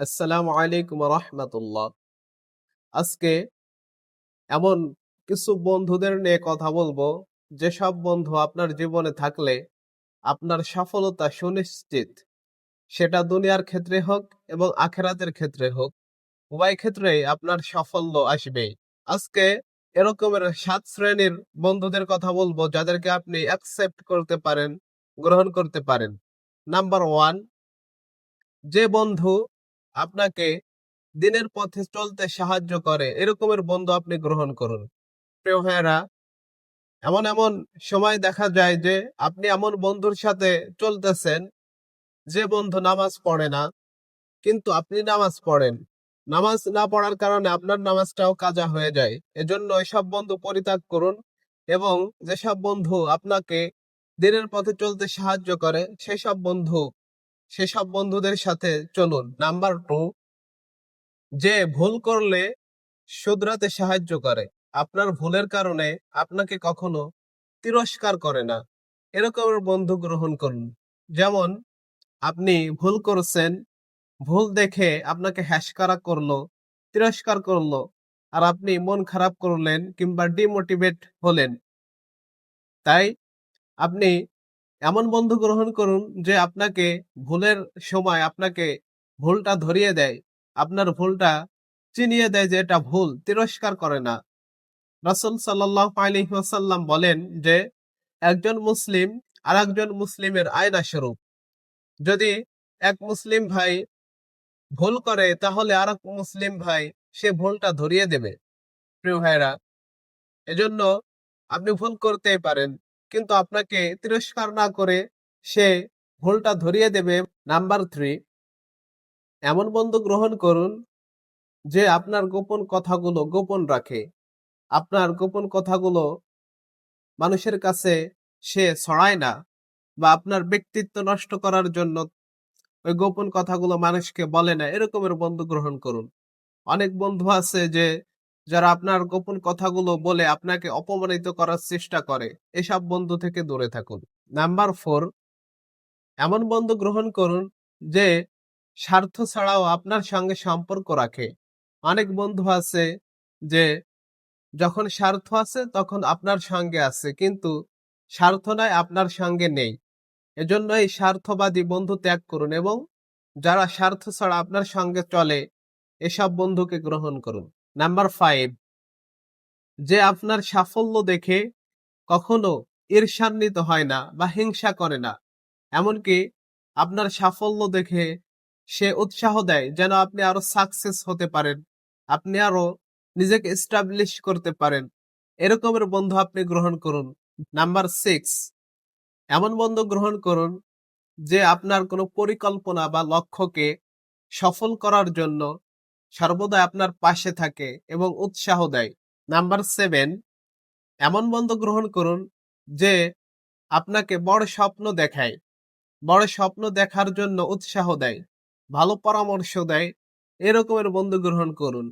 আসসালামু আলাইকুম রহমতুল্লাহ। আজকে এমন কিছু বন্ধুদের নিয়ে কথা বলব, যেসব বন্ধু আপনার জীবনে থাকলে আপনার সফলতা সুনিশ্চিত। সেটা দুনিয়ার ক্ষেত্রে হোক এবং আখেরাতের ক্ষেত্রে হোক, উভয় ক্ষেত্রেই আপনার সাফল্য আসবে। আজকে এরকমের সাত শ্রেণির বন্ধুদের কথা বলব, যাদেরকে আপনি অ্যাকসেপ্ট করতে পারেন, গ্রহণ করতে পারেন। নাম্বার ওয়ান যে বন্ধু আপনাকে দিনের পথে চলতে সাহায্য করে। এরকমের বন্ধু আপনি গ্রহণ করুন। প্রিয় ভাইয়েরা, এমন এমন সময় দেখা যায় যে আপনি এমন বন্ধুর সাথে চলতেছেন যে বন্ধু নামাজ পড়ে না, কিন্তু আপনি নামাজ পড়েন। নামাজ না পড়ার কারণে আপনার নামাজটাও কাজা হয়ে যায়। এজন্য এসব বন্ধু পরিত্যাগ করুন এবং যেসব বন্ধু আপনাকে দিনের পথে চলতে সাহায্য করে, সেসব বন্ধু সেসব বন্ধুদের সাথে চলুন। নাম্বার টু, যে ভুল করলে শুধরাতে সাহায্য করে। আপনার ভুলের কারণে আপনাকে কখনো তিরস্কার করে না। এরকমের বন্ধু গ্রহণ করুন। যেমন, আপনি ভুল করছেন, ভুল দেখে আপনাকে হ্যাসকারা করল, তিরস্কার করল, আর আপনি মন খারাপ করলেন কিংবা ডিমোটিভেট হলেন। তাই আপনি এমন বন্ধু গ্রহণ করুন যে আপনাকে ভুলের সময় আপনাকে ভুলটা ধরিয়ে দেয়। আপনার ভুলটা চিনিয়ে দেয় যে এটা ভুল, তিরস্কার করে না। রাসুল আলহিহাসাল্লাম বলেন যে, একজন মুসলিম আর একজন মুসলিমের আয়না স্বরূপ যদি এক মুসলিম ভাই ভুল করে, তাহলে আর এক মুসলিম ভাই সে ভুলটা ধরিয়ে দেবে। প্রিয় ভাইরা এজন্য আপনি ভুল করতেই পারেন। কিন্তু আপনাকে তিরস্কার না করে সে ভুলটা ধরিয়ে দেবে। নাম্বার থ্রি এমন বন্ধু গ্রহণ করুন যে আপনার গোপন কথাগুলো গোপন রাখে। আপনার গোপন কথাগুলো মানুষের কাছে সে ছড়ায় না বা আপনার ব্যক্তিত্ব নষ্ট করার জন্য ওই গোপন কথাগুলো মানুষকে বলে না। এরকমের বন্ধু গ্রহণ করুন। অনেক বন্ধু আছে যে যারা আপনার গোপন কথাগুলো বলে আপনাকে অপমানিত করার চেষ্টা করে, এসব বন্ধু থেকে দূরে থাকুন। নাম্বার ফোর, এমন বন্ধু গ্রহণ করুন যে স্বার্থ ছাড়াও আপনার সঙ্গে সম্পর্ক রাখে। অনেক বন্ধু আছে যে যখন স্বার্থ আছে তখন আপনার সঙ্গে আছে, কিন্তু স্বার্থ নয় আপনার সঙ্গে নেই। এজন্য এই স্বার্থবাদী বন্ধু ত্যাগ করুন এবং যারা স্বার্থ ছাড়া আপনার সঙ্গে চলে, এসব বন্ধুকে গ্রহণ করুন। নাম্বার ফাইভ যে আপনার সাফল্য দেখে কখনো ঈর্ষান্বিত হয় না বা হিংসা করে না। এমনকি আপনার সাফল্য দেখে সে উৎসাহ দেয় যেন আপনি আরও সাকসেস হতে পারেন, আপনি আরও নিজেকে এস্টাবলিশ করতে পারেন। এরকমের বন্ধু আপনি গ্রহণ করুন। নাম্বার সিক্স এমন বন্ধু গ্রহণ করুন যে আপনার কোনো পরিকল্পনা বা লক্ষ্যকে সফল করার জন্য সর্বদা আপনার পাশে থাকে এবং উৎসাহ দেয়। নাম্বার সেভেন, এমন বন্ধু গ্রহণ করুন যে আপনাকে বড় স্বপ্ন দেখায়। বড় স্বপ্ন দেখার জন্য উৎসাহ দেয়, ভালো পরামর্শ দেয়, এরকমের বন্ধু গ্রহণ করুন।